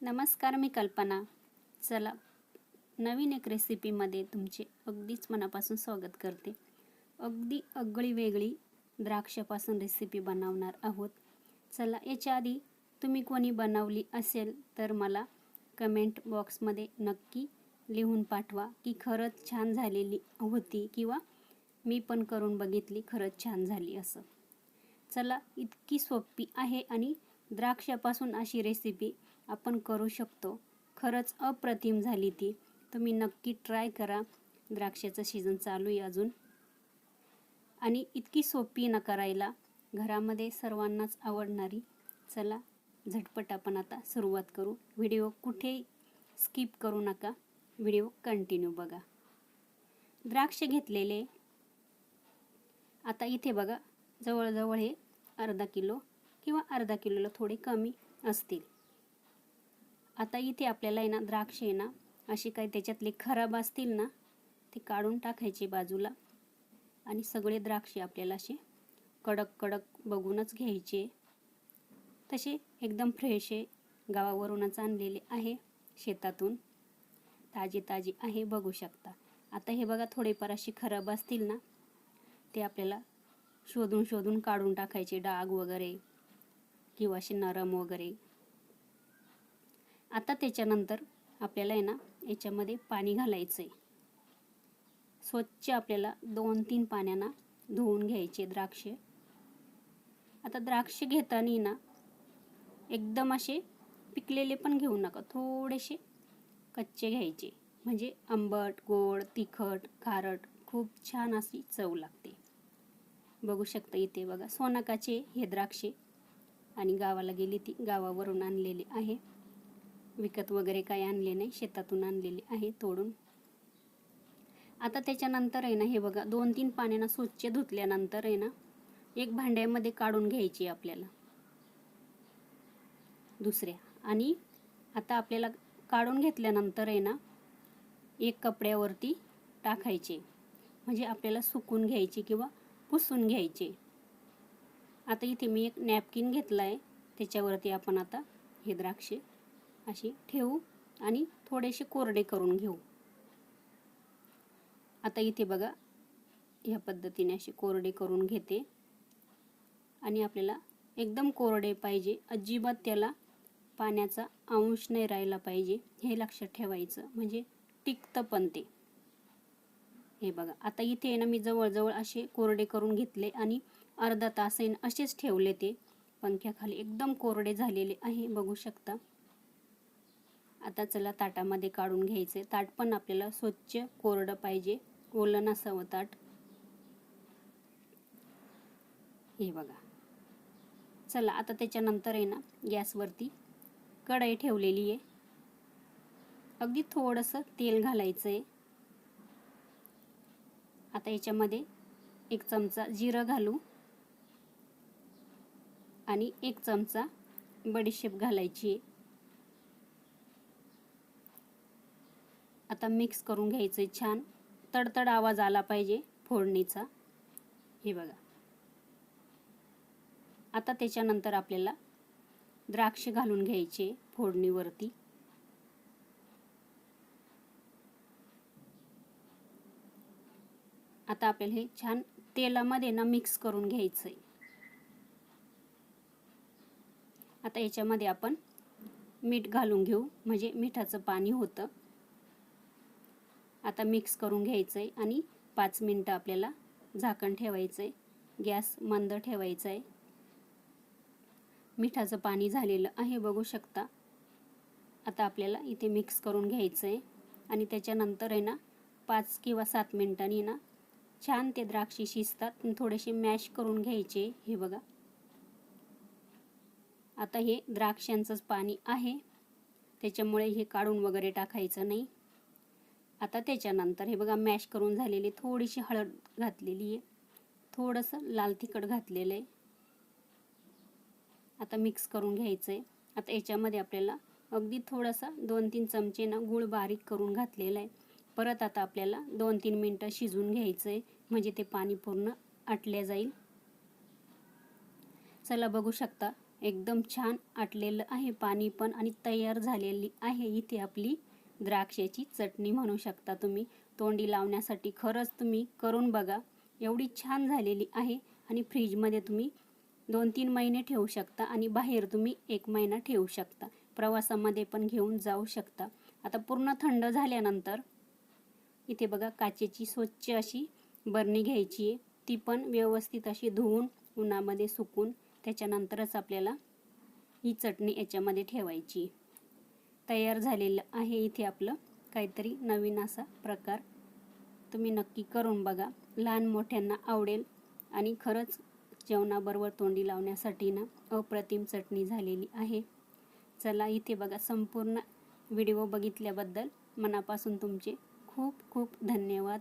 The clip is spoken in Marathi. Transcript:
नमस्कार मी कल्पना. चला नवीन एक रेसिपीमध्ये तुमचे अगदीच मनापासून स्वागत करते. अगदी अगळी वेगळी द्राक्षापासून रेसिपी बनवणार आहोत. चला याच्या आधी तुम्ही कोणी बनवली असेल तर मला कमेंट बॉक्समध्ये नक्की लिहून पाठवा की खरंच छान झालेली होती किंवा मी पण करून बघितली खरंच छान झाली असं. चला इतकी सोपी आहे आणि द्राक्षापासून अशी रेसिपी आपण करू शकतो. खरंच अप्रतिम झाली ती. तुम्ही नक्की ट्राय करा. द्राक्षाचं सीझन चालू आहे अजून. आणि इतकी सोपी न करायला. घरामध्ये सर्वांनाच आवडणारी. चला झटपट आपण आता सुरुवात करू. व्हिडिओ कुठे स्किप करू नका. व्हिडिओ कंटिन्यू बघा. द्राक्ष घेतलेले. आता इथे बघा जवळजवळ हे अर्धा किलो किंवा अर्धा किलोला थोडे कमी असतील. आता इथे आपल्याला आहे ना द्राक्ष आहे ना असे काही त्याच्यातले खराब असतील ना ते काढून टाकायचे बाजूला. आणि सगळे द्राक्षे आपल्याला असे कडक कडक बघूनच घ्यायचे. तसे एकदम फ्रेश आहे. गावावरूनच आणलेले आहे शेतातून. ताजे ताजे आहे बघू शकता. आता हे बघा थोडेफार असे खराब असतील ना ते आपल्याला शोधून शोधून काढून टाकायचे डाग वगैरे किंवा असे नरम वगैरे. आता त्याच्यानंतर आपल्याला आहे ना याच्यामध्ये पाणी घालायचं आहे स्वच्छ आपल्याला दोन तीन पाण्यानं धुवून घ्यायचे द्राक्षे. आता द्राक्ष घेताना ना एकदम असे पिकलेले पण घेऊ नका थोडेसे कच्चे घ्यायचे. म्हणजे आंबट गोड तिखट खारट खूप छान अशी चव लागते. बघू शकता इथे बघा सोनाकाचे हे द्राक्षे आणि गावाला गेली ती गावावरून आणलेली आहे. विकत वगैरे काही आणले नाही शेतातून आणलेले आहे तोडून. आता त्याच्यानंतर आहे ना हे बघा दोन तीन पाण्यानं स्वच्छ धुतल्यानंतर आहे ना एक भांड्यामध्ये काढून घ्यायची आपल्याला. दुसऱ्या. आणि आता आपल्याला काढून घेतल्यानंतर आहे ना एक कपड्यावरती टाकायचे. म्हणजे आपल्याला सुकून घ्यायचे किंवा पुसून घ्यायचे. आता इथे मी एक नॅपकिन घेतला आहे त्याच्यावरती आपण आता हे द्राक्षे अशी ठेवू आणि थोडेसे कोरडे करून घेऊ. आता इथे बघा ह्या पद्धतीने असे कोरडे करून घेते. आणि आपल्याला एकदम कोरडे पाहिजे. अजिबात त्याला पाण्याचा अंश नाही राहिला पाहिजे. हे लक्षात ठेवायचं. म्हणजे टिकतं पण ते. हे बघा आता इथे ना मी जवळजवळ असे कोरडे करून घेतले आणि अर्धा तास येईन असेच ठेवले ते. पंख्याखाली एकदम कोरडे झालेले आहे बघू शकता. आता चला ताटामध्ये काढून घ्यायचे. ताट पण आपल्याला स्वच्छ कोरडं पाहिजे. ओलं नसावं ताट. हे बघा. चला आता त्याच्यानंतर आहे ना गॅसवरती कढई ठेवलेली आहे. अगदी थोडंसं तेल घालायचं आहे आता याच्यामध्ये एक चमचा जिरं घालू. आणि एक चमचा बडीशेप घालायची आहे. आता मिक्स करून घ्यायचं आहे छान. तडतड आवाज आला पाहिजे फोडणीचा. हे बघा. आता त्याच्यानंतर आपल्याला द्राक्ष घालून घ्यायचे फोडणीवरती. आता आपल्याला हे छान तेलामध्ये ना मिक्स करून घ्यायचं आहे आता याच्यामध्ये आपण मीठ घालून घेऊ. म्हणजे मिठाचं पाणी होतं. आता मिक्स करून घ्यायचं आहे आणि पाच मिनटं आपल्याला झाकण ठेवायचं आहे गॅस मंद ठेवायचा आहे मिठाचं पाणी झालेलं आहे बघू शकता. आता आपल्याला इथे मिक्स करून घ्यायचं आहे आणि त्याच्यानंतर आहे ना पाच किंवा सात मिनटांनी ना छान ते द्राक्षे शिजतात. थोडेसे मॅश करून घ्यायचे हे बघा. आता हे द्राक्षांचंच पाणी आहे. त्याच्यामुळे हे काढून वगैरे टाकायचं नाही. आता त्याच्यानंतर हे बघा मॅश करून झालेली थोडीशी हळद घातलेली आहे. थोडंसं लाल तिखट घातलेलं आहे. आता मिक्स करून घ्यायचं आहे आता याच्यामध्ये आपल्याला अगदी थोडासा दोन तीन चमचे ना गूळ बारीक करून घातलेला आहे. परत आता आपल्याला दोन तीन मिनटं शिजून घ्यायचं आहे म्हणजे ते पाणी पूर्ण आटले जाईल. चला बघू शकता एकदम छान आटलेलं आहे पाणी पण आणि तयार झालेली आहे इथे आपली द्राक्षाची चटणी म्हणू शकता तुम्ही. तोंडी लावण्यासाठी खरंच तुम्ही करून बघा. एवढी छान झालेली आहे आणि फ्रीजमध्ये तुम्ही दोन तीन महिने ठेवू शकता आणि बाहेर तुम्ही एक महिना ठेवू शकता. प्रवासामध्ये पण घेऊन जाऊ शकता. आता पूर्ण थंड झाल्यानंतर इथे बघा काचेची स्वच्छ अशी बरणी घ्यायची आहे. ती पण व्यवस्थित अशी धुवून उन्हामध्ये सुकून त्याच्यानंतरच आपल्याला ही चटणी याच्यामध्ये ठेवायची तयार झालेलं आहे इथे आपलं. काहीतरी नवीन असा प्रकार तुम्ही नक्की करून बघा. लहान मोठ्यांना आवडेल आणि खरंच जेवणाबरोबर तोंडी लावण्यासाठी ना अप्रतिम चटणी झालेली आहे. चला इथे बघा संपूर्ण व्हिडिओ बघितल्याबद्दल मनापासून तुमचे खूप खूप धन्यवाद.